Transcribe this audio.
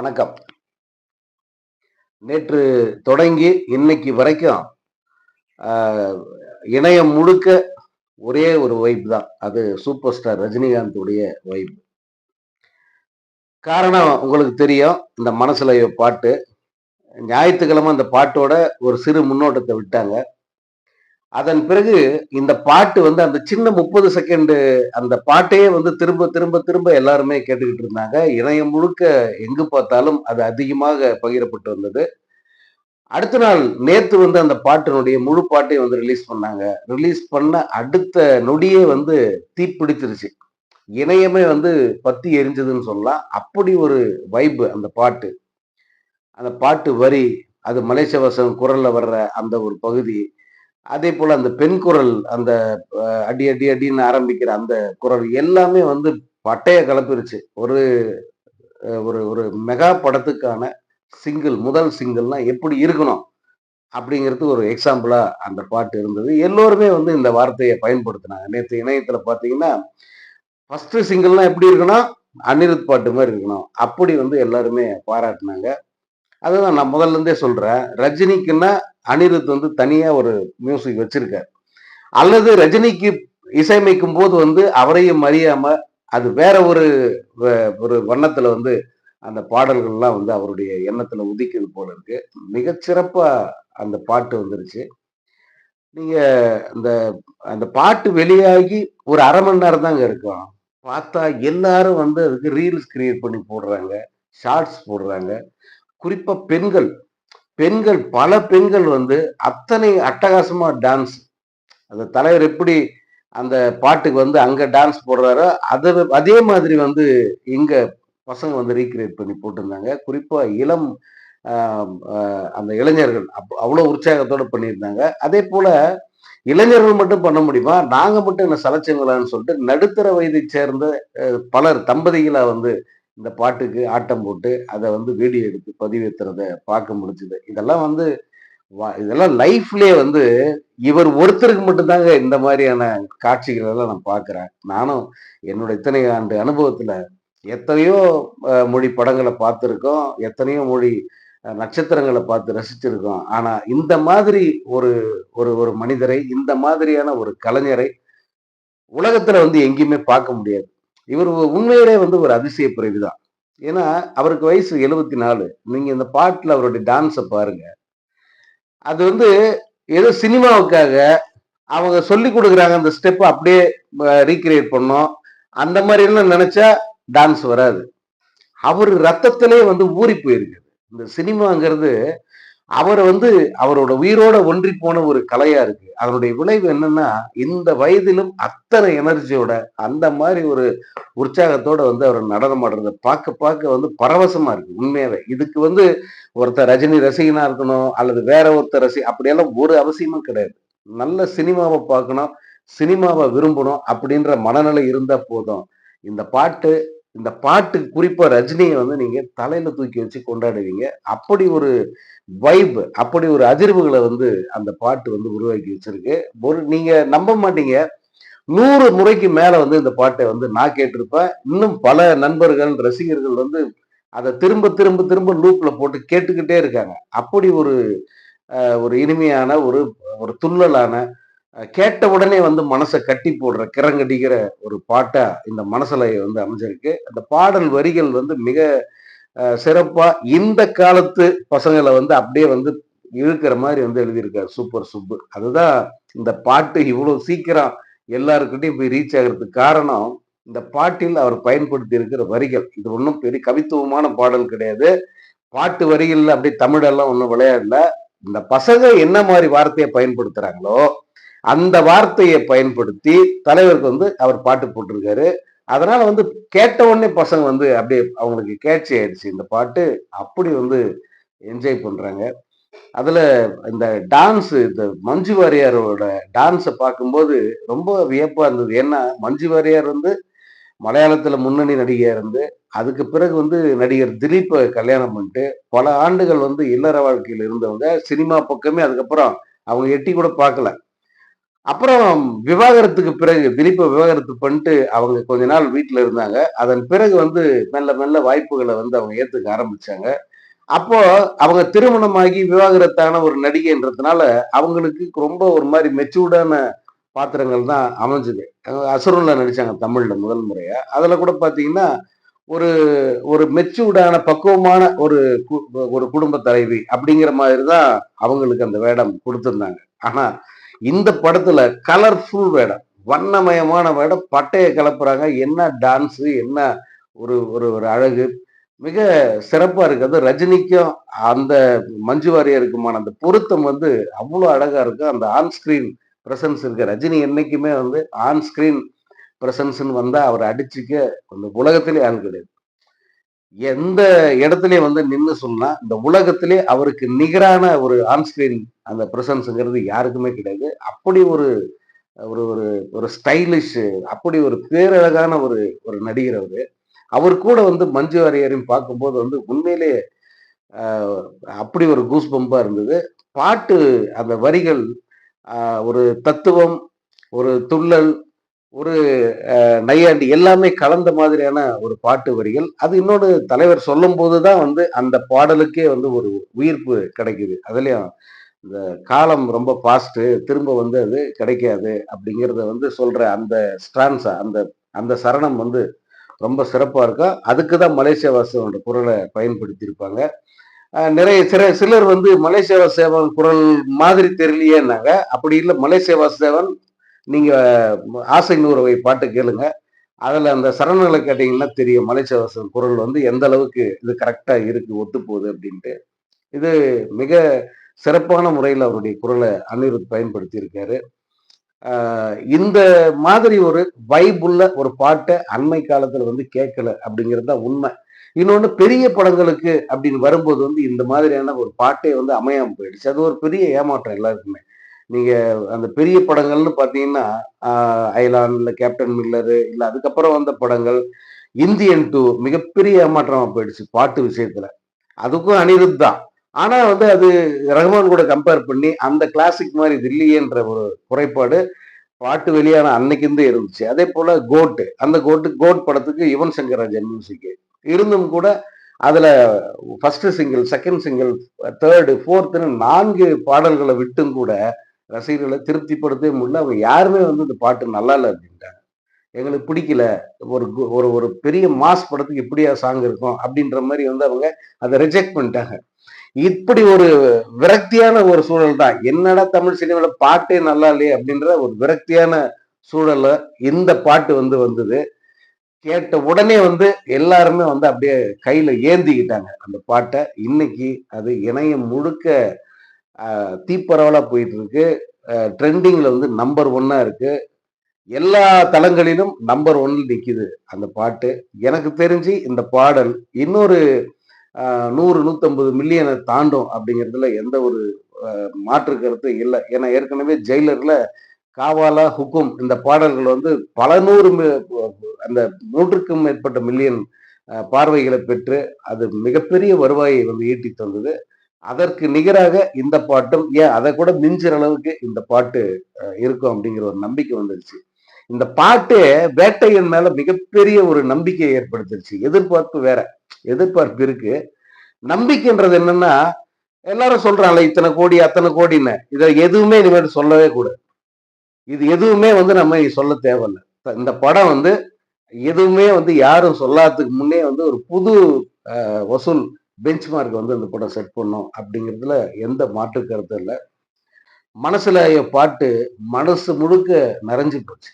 வணக்கம். நேற்று தொடங்கி இன்னைக்கு வரைக்கும் இணையம் முழுக்க ஒரே ஒரு வைப் தான். அது சூப்பர் ஸ்டார் ரஜினிகாந்த் உடைய வைப் காரணம் உங்களுக்கு தெரியும் இந்த மனசுல பாட்டு. ஞாயிற்றுக்கிழமை அந்த பாட்டோட ஒரு சிறு முன்னோட்டத்தை விட்டாங்க. அதன் பிறகு இந்த பாட்டு வந்து அந்த சின்ன முப்பது செகண்டு அந்த பாட்டையே வந்து திரும்ப திரும்ப திரும்ப எல்லாருமே கேட்டுக்கிட்டு இருந்தாங்க. இணையம் முழுக்க எங்கு பார்த்தாலும் அது அதிகமாக பகிரப்பட்டு வந்தது. அடுத்த நாள் நேத்து வந்து அந்த பாட்டினுடைய முழு பாட்டையும் வந்து ரிலீஸ் பண்ணாங்க. ரிலீஸ் பண்ண அடுத்த நொடியே வந்து தீப்பிடிச்சிருச்சு. இணையமே வந்து பத்தி எரிஞ்சதுன்னு சொல்லலாம். அப்படி ஒரு வைப்பு அந்த பாட்டு. அந்த பாட்டு வரி அது மலேசியவாசன் குரல்ல வர்ற அந்த ஒரு பகுதி அதே போல அந்த பெண் குரல் அந்த அடி அடி அடின்னு ஆரம்பிக்கிற அந்த குரல் எல்லாமே வந்து பட்டைய கலப்பிருச்சு. ஒரு ஒரு ஒரு மெகா படத்துக்கான சிங்கிள் முதல் சிங்கிள்னா எப்படி இருக்கணும் அப்படிங்கிறது ஒரு எக்ஸாம்பிளா அந்த பாட்டு இருந்தது. எல்லோருமே வந்து இந்த வார்த்தையை பயன்படுத்தினாங்க. நேற்று இணையத்துல பாத்தீங்கன்னா ஃபர்ஸ்ட் சிங்கிள்னா எப்படி இருக்கணும்? அனிருத் பாட்டு மாதிரி இருக்கணும். அப்படி வந்து எல்லாருமே பாராட்டினாங்க. அதுதான் நான் முதல்ல இருந்தே சொல்றேன். ரஜினிக்குன்னா அனிருத் வந்து தனியா ஒரு மியூசிக் வச்சிருக்காரு. அல்லது ரஜினிக்கு இசையமைக்கும் போது வந்து அவரையும் அறியாம அது வேற ஒரு வ- ஒரு வண்ணத்துல வந்து அந்த பாடல்கள்லாம் வந்து அவருடைய எண்ணத்துல உதிக்குது போல இருக்கு. மிகச்சிறப்பா அந்த பாட்டு வந்துருச்சு. நீங்க அந்த அந்த பாட்டு வெளியாகி ஒரு அரை மணி நேரம் தாங்க இருக்கும். பார்த்தா எல்லாரும் வந்து அதுக்கு ரீல்ஸ் கிரியேட் பண்ணி போடுறாங்க ஷார்ட்ஸ் போடுறாங்க. குறிப்பா பெண்கள். பெண்கள் பல பெண்கள் வந்து அத்தனை அட்டகாசமா டான்ஸ் அந்த தலைவர் எப்படி அந்த பாட்டுக்கு வந்து அங்க டான்ஸ் போடுறாரோ அதை அதே மாதிரி வந்து இங்க பசங்க வந்து ரீக்ரியேட் பண்ணி போட்டிருந்தாங்க. குறிப்பா இளம் அந்த இளைஞர்கள் அப்- அவ்வளவு உற்சாகத்தோட பண்ணியிருந்தாங்க. அதே போல இளைஞர்கள் மட்டும் பண்ண முடியுமா? நாங்க மட்டும் என்ன சலைச்சங்களான்னு சொல்லிட்டு நடுத்தர வயதை சேர்ந்த பலர் தம்பதிகளா வந்து இந்த பாட்டுக்கு ஆட்டம் போட்டு அதை வந்து வீடியோ எடுத்து பதிவேத்துறத பார்க்க முடிஞ்சுது. இதெல்லாம் வந்து வா- இதெல்லாம் லைஃப்லயே வந்து இவர் ஒருத்தருக்கு மட்டும்தாங்க இந்த மாதிரியான காட்சிகள் எல்லாம் நான் பார்க்குறேன். நானும் என்னோட இத்தனை ஆண்டு அனுபவத்துல எத்தனையோ மொழி படங்களை பார்த்துருக்கோம் எத்தனையோ மொழி நட்சத்திரங்களை பார்த்து ரசிச்சிருக்கோம். ஆனா இந்த மாதிரி ஒரு ஒரு ஒரு மனிதரை இந்த மாதிரியான ஒரு கலைஞரை உலகத்துல வந்து எங்கேயுமே பார்க்க முடியாது. இவர் உண்மையிலே வந்து ஒரு அதிசய பிறவிதான் ஏன்னா அவருக்கு வயசு எழுபத்தி நாலு நீங்கள் இந்த பாட்டில் அவருடைய டான்ஸை பாருங்க. அது வந்து ஏதோ சினிமாவுக்காக அவங்க சொல்லி கொடுக்குறாங்க. அந்த ஸ்டெப்பை அப்படியே ரீக்ரியேட் பண்ணோம். அந்த மாதிரி எல்லாம் நினச்சா டான்ஸ் வராது. அவர் ரத்தத்திலே வந்து ஊறி போயிருக்குது இந்த சினிமாங்கிறது அவரை வந்து அவரோட உயிரோட ஒன்றி போன ஒரு கலையா இருக்கு. அதனுடைய விளைவு என்னன்னா இந்த வயதிலும் அத்தனை எனர்ஜியோட அந்த மாதிரி ஒரு உற்சாகத்தோட வந்து அவர் நடனம் ஆடுறத பார்க்க பார்க்க வந்து பரவசமா இருக்கு உண்மையாவே. இதுக்கு வந்து ஒருத்தர் ரஜினி ரசிகனா இருக்கணும் அல்லது வேற ஒருத்தர் ரசி அப்படியெல்லாம் ஒரு அவசியமும் கிடையாது. நல்ல சினிமாவை பார்க்கணும் சினிமாவை விரும்பணும் அப்படின்ற மனநிலை இருந்தா போதும். இந்த பாட்டு இந்த பாட்டு குறிப்பா ரஜினியை வந்து நீங்க தலையில தூக்கி வச்சு கொண்டாடுவீங்க. அப்படி ஒரு வைப் அப்படி ஒரு அதிர்வுகளை வந்து அந்த பாட்டு வந்து உருவாக்கி வச்சிருக்கு. ஒரு நீங்க நம்ப மாட்டீங்க. நூறு முறைக்கு மேல வந்து இந்த பாட்டை வந்து நான் கேட்டிருப்பேன். இன்னும் பல நண்பர்கள் ரசிகர்கள் வந்து அதை திரும்ப திரும்ப திரும்ப லூப்ல போட்டு கேட்டுக்கிட்டே இருக்காங்க. அப்படி ஒரு ஒரு இனிமையான ஒரு ஒரு துள்ளலான கேட்ட உடனே வந்து மனசை கட்டி போடுற கிறங்கடிக்கிற ஒரு பாட்டா இந்த மனசில் வந்து அமைஞ்சிருக்கு. அந்த பாடல் வரிகள் வந்து மிக சிறப்பா இந்த காலத்து பசங்களை வந்து அப்படியே வந்து இழுக்கிற மாதிரி வந்து எழுதியிருக்காரு சூப்பர் சுப்பு. அதுதான் இந்த பாட்டு இவ்வளவு சீக்கிரம் எல்லாருக்கிட்டையும் போய் ரீச் ஆகிறதுக்கு காரணம் இந்த பாட்டில் அவர் பயன்படுத்தி இருக்கிற வரிகள். இது ஒன்றும் பெரிய கவித்துவமான பாடல் கிடையாது. பாட்டு வரிகள்ல அப்படி தமிழெல்லாம் ஒன்றும் விளையாடல. இந்த பசங்க என்ன மாதிரி வார்த்தையை பயன்படுத்துறாங்களோ அந்த வார்த்தையை பயன்படுத்தி தலைவருக்கு வந்து அவர் பாட்டு போட்டிருக்காரு. அதனால வந்து கேட்ட உடனே பசங்க வந்து அப்படியே அவங்களுக்கு கேட்சி ஆயிடுச்சு இந்த பாட்டு. அப்படி வந்து என்ஜாய் பண்றாங்க. அதுல இந்த டான்ஸ் இந்த மஞ்சு வாரியாரோட டான்ஸை பார்க்கும்போது ரொம்ப வியப்பா இருந்தது. ஏன்னா மஞ்சு வாரியார் வந்து மலையாளத்துல முன்னணி நடிகையா இருந்து அதுக்கு பிறகு வந்து நடிகர் திலீப்பை கல்யாணம் பண்ணிட்டு பல ஆண்டுகள் வந்து இல்லற வாழ்க்கையில் இருந்தவங்க. சினிமா பக்கமே அதுக்கப்புறம் அவங்க எட்டி கூட பார்க்கல. அப்புறம் விவாகரத்துக்கு பிறகு திலீப்பை விவாகரத்து பண்ணிட்டு அவங்க கொஞ்ச நாள் வீட்டில் இருந்தாங்க. அதன் பிறகு வந்து மெல்ல மெல்ல வாய்ப்புகளை வந்து அவங்க ஏற்றுக்க ஆரம்பிச்சாங்க. அப்போ அவங்க திருமணமாகி விவாகரத்தான ஒரு நடிகைன்றதுனால அவங்களுக்கு ரொம்ப ஒரு மாதிரி மெச்சூர்டான பாத்திரங்கள் தான் அமைஞ்சுது. அசுரன்ல நடிச்சாங்க தமிழ்ல முதல் முறையா. அதுல கூட பாத்தீங்கன்னா ஒரு ஒரு மெச்சூர்டான பக்குவமான ஒரு ஒரு குடும்ப தலைவி அப்படிங்கிற மாதிரி தான் அவங்களுக்கு அந்த வேடம் கொடுத்துருந்தாங்க. ஆனா இந்த படத்துல கலர்ஃபுல் வேடம். வண்ணமயமான வேடம். பட்டையை கலப்புறாங்க என்ன டான்ஸு என்ன ஒரு ஒரு ஒரு அழகு. மிக சிறப்பா இருக்கு. அது ரஜினிக்கும் அந்த மஞ்சு வாரியருக்குமான அந்த பொருத்தம் வந்து அவ்வளோ அழகா இருக்கு அந்த ஆன் ஸ்க்ரீன் பிரசன்ஸ் இருக்கு. ரஜினி என்னைக்குமே வந்து ஆன் ஸ்க்ரீன் பிரசன்ஸ்ன்னு வந்தா அவர் அடிச்சுக்க அந்த உலகத்திலே ஆள் கிடையாது. எந்த இடத்துலயே வந்து நின்று சொன்னா இந்த உலகத்திலே அவருக்கு நிகரான ஒரு ஆன்ஸ்கிரீன் அந்த பிரசன்ஸுங்கிறது யாருக்குமே கிடையாது. அப்படி ஒரு ஒரு ஒரு ஒரு ஸ்டைலிஷ் அப்படி ஒரு பேரழகான ஒரு ஒரு நடிகர் அவர். அவர் கூட வந்து மஞ்சு வாரியரையும் பார்க்கும்போது வந்து உண்மையிலே அப்படி ஒரு கூஸ் பம்பா இருந்தது. பாட்டு அந்த வரிகள் ஒரு தத்துவம் ஒரு துள்ளல் ஒரு நையாண்டி எல்லாமே கலந்த மாதிரியான ஒரு பாட்டு வரிகள். அது இன்னொன்று தலைவர் சொல்லும் போதுதான் வந்து அந்த பாடலுக்கே வந்து ஒரு உயிர்ப்பு கிடைக்குது. அதுலேயும் இந்த காலம் ரொம்ப ஃபாஸ்ட்டு திரும்ப வந்து அது கிடைக்காது அப்படிங்கிறத வந்து சொல்கிற அந்த ஸ்டான்ஸா அந்த அந்த சரணம் வந்து ரொம்ப சிறப்பாக இருக்கும். அதுக்கு தான் மலேசியா வாசவனோட குரலை பயன்படுத்தியிருப்பாங்க. நிறைய சில சிலர் வந்து மலேசியா வாசேவன் குரல் மாதிரி தெரியலையேன்னாங்க. அப்படி இல்லை மலேசியா வாசேவன் நீங்கள் ஆசை நூறுவை பாட்டு கேளுங்க. அதில் அந்த சரணங்களை கேட்டீங்கன்னா தெரியும். மலைச்சவசன் குரல் வந்து எந்த அளவுக்கு இது கரெக்டாக இருக்கு ஒத்து போகுது அப்படின்ட்டு. இது மிக சிறப்பான முறையில் அவருடைய குரலை அனிருத் பயன்படுத்தியிருக்காரு. இந்த மாதிரி ஒரு வைபுள்ள ஒரு பாட்டை அண்மை காலத்தில் வந்து கேட்கல அப்படிங்கிறது தான் உண்மை. இன்னொன்று பெரிய படங்களுக்கு அப்படின்னு வரும்போது வந்து இந்த மாதிரியான ஒரு பாட்டே வந்து அமையாமல் போயிடுச்சு. அது ஒரு பெரிய ஏமாற்றம் எல்லாருக்குமே. நீங்கள் அந்த பெரிய படங்கள்னு பார்த்தீங்கன்னா ஐலான் இல்லை கேப்டன் மில்லரு இல்லை அதுக்கப்புறம் வந்த படங்கள் இந்தியன் டூ மிகப்பெரிய ஏமாற்றமாக போயிடுச்சு பாட்டு விஷயத்தில். அதுக்கும் அனிருத் தான். ஆனால் வந்து அது ரஹ்மான் கூட கம்பேர் பண்ணி அந்த கிளாசிக் மாதிரி இது இல்லையேன்ற ஒரு குறைபாடு பாட்டு வெளியான அன்னைக்கு இருந்துச்சு. அதே போல் கோட்டு அந்த கோட்டு கோட் படத்துக்கு யுவன் சங்கர் ராஜன் மியூசிக் இருந்தும் கூட அதில் first single second single third ஃபோர்த்துன்னு நான்கு பாடல்களை விட்டும் கூட ரசிகர்களை திருப்திப்படுத்தவே முடியல. அவங்க யாருமே வந்து இந்த பாட்டு நல்லா இல்லை அப்படின்ட்டாங்க. எங்களுக்கு பிடிக்கல. ஒரு ஒரு ஒரு பெரிய மாஸ் படத்துக்கு இப்படியா சாங் இருக்கும் அப்படின்ற மாதிரி வந்து அவங்க அதை ரிஜெக்ட் பண்ணிட்டாங்க. இப்படி ஒரு விரக்தியான ஒரு சூழல் தான். என்னடா தமிழ் சினிமாவில் பாட்டே நல்லா இல்லையே அப்படின்ற ஒரு விரக்தியான சூழல்ல இந்த பாட்டு வந்து வந்தது. கேட்ட உடனே வந்து எல்லாருமே வந்து அப்படியே கையில ஏந்திக்கிட்டாங்க அந்த பாட்டை. இன்னைக்கு அது இணையம் முழுக்க தீப்பரவலாக போயிட்டு இருக்கு ட்ரெண்டிங்கில் வந்து நம்பர் ஒன்னாக இருக்கு. எல்லா தளங்களிலும் நம்பர் ஒன்னில் நிற்கிது அந்த பாட்டு. எனக்கு தெரிஞ்சு இந்த பாடல் இன்னொரு நூறு நூற்றம்பது மில்லியனை தாண்டும் அப்படிங்கிறதுல எந்த ஒரு மாற்று கருத்து இல்லை. ஏன்னா ஏற்கனவே ஜெயிலரில் காவாலா ஹுக்கும் இந்த பாடல்கள் வந்து பல நூறு அந்த நூற்றுக்கும் மேற்பட்ட மில்லியன் பார்வைகளை பெற்று அது மிகப்பெரிய வருவாயை வந்து ஈட்டி தந்தது. அதற்கு நிகராக இந்த பாட்டும் ஏன் அதை கூட மிஞ்சுற அளவுக்கு இந்த பாட்டு இருக்கும் அப்படிங்கிற ஒரு நம்பிக்கை வந்துருச்சு. இந்த பாட்டு வேட்டையின் மேல மிகப்பெரிய ஒரு நம்பிக்கையை ஏற்படுத்திருச்சு. எதிர்பார்ப்பு வேற எதிர்பார்ப்பு இருக்கு. நம்பிக்கைன்றது என்னன்னா எல்லாரும் சொல்றாங்களே இத்தனை கோடி அத்தனை கோடின்னு. இதை எதுவுமே இனிமேல் சொல்லவே கூடாது. இது எதுவுமே வந்து நம்ம சொல்ல தேவையில்லை. இந்த படம் வந்து எதுவுமே வந்து யாரும் சொல்லாததுக்கு முன்னே வந்து ஒரு புது வசூல் பெஞ்ச் மார்க் வந்து அந்த படம் செட் பண்ணும் அப்படிங்கிறதுல எந்த மாற்று கருத்தும் இல்லை. மனசுல பாட்டு மனசு முழுக்க நிறைஞ்சு போச்சு.